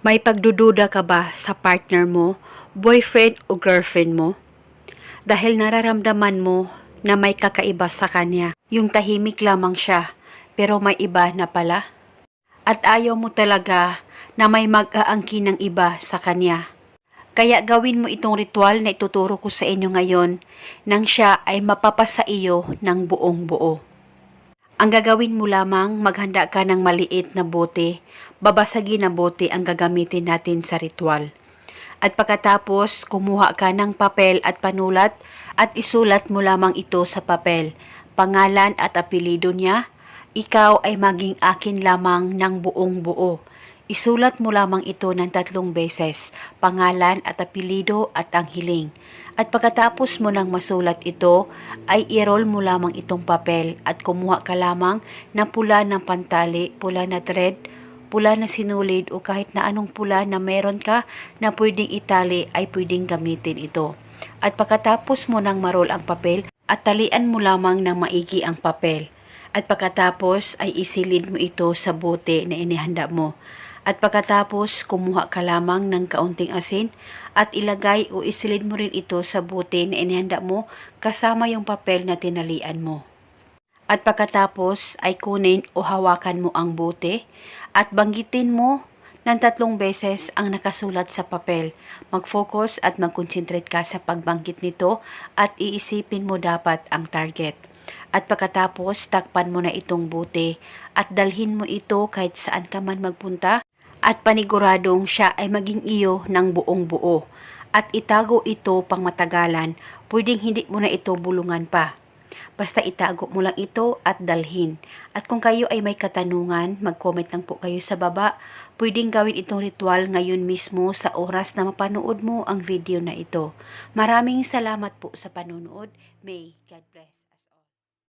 May pagdududa ka ba sa partner mo, boyfriend o girlfriend mo? Dahil nararamdaman mo na may kakaiba sa kanya. Yung tahimik lamang siya, pero may iba na pala. At ayaw mo talaga na may mag-aangkin ng iba sa kanya. Kaya gawin mo itong ritual na ituturo ko sa inyo ngayon nang siya ay mapapasa iyo ng buong buo. Ang gagawin mo lamang, maghanda ka ng maliit na bote. Babasagin na bote ang gagamitin natin sa ritual. At pagkatapos, kumuha ka ng papel at panulat at isulat mo lamang ito sa papel. Pangalan at apelido niya, ikaw ay maging akin lamang ng buong buo. Isulat mo lamang ito ng tatlong beses, pangalan at apelido at ang hiling. At pagkatapos mo nang masulat ito, ay i-roll mo lamang itong papel at kumuha ka lamang ng pula ng pantali, pula na thread, pula na sinulid o kahit na anong pula na meron ka na pwedeng itali ay pwedeng gamitin ito. At pagkatapos mo nang marol ang papel, at talian mo lamang ng maigi ang papel. At pagkatapos ay isilid mo ito sa bote na inihanda mo. At pagkatapos, kumuha ka lamang ng kaunting asin at ilagay o isilid mo rin ito sa bote na inihanda mo kasama yung papel na tinalian mo. At pagkatapos ay kunin o hawakan mo ang bote at banggitin mo ng tatlong beses ang nakasulat sa papel. Mag-focus at mag-concentrate ka sa pagbanggit nito at iisipin mo dapat ang target. At pagkatapos, takpan mo na itong bote at dalhin mo ito kahit saan ka man magpunta at paniguradong siya ay maging iyo ng buong buo. At itago ito pang matagalan, pwedeng hindi mo na ito bulungan pa. Basta itago mo lang ito at dalhin. At kung kayo ay may katanungan, mag-comment lang po kayo sa baba. Pwedeng gawin itong ritual ngayon mismo sa oras na mapanood mo ang video na ito. Maraming salamat po sa panonood. May God bless.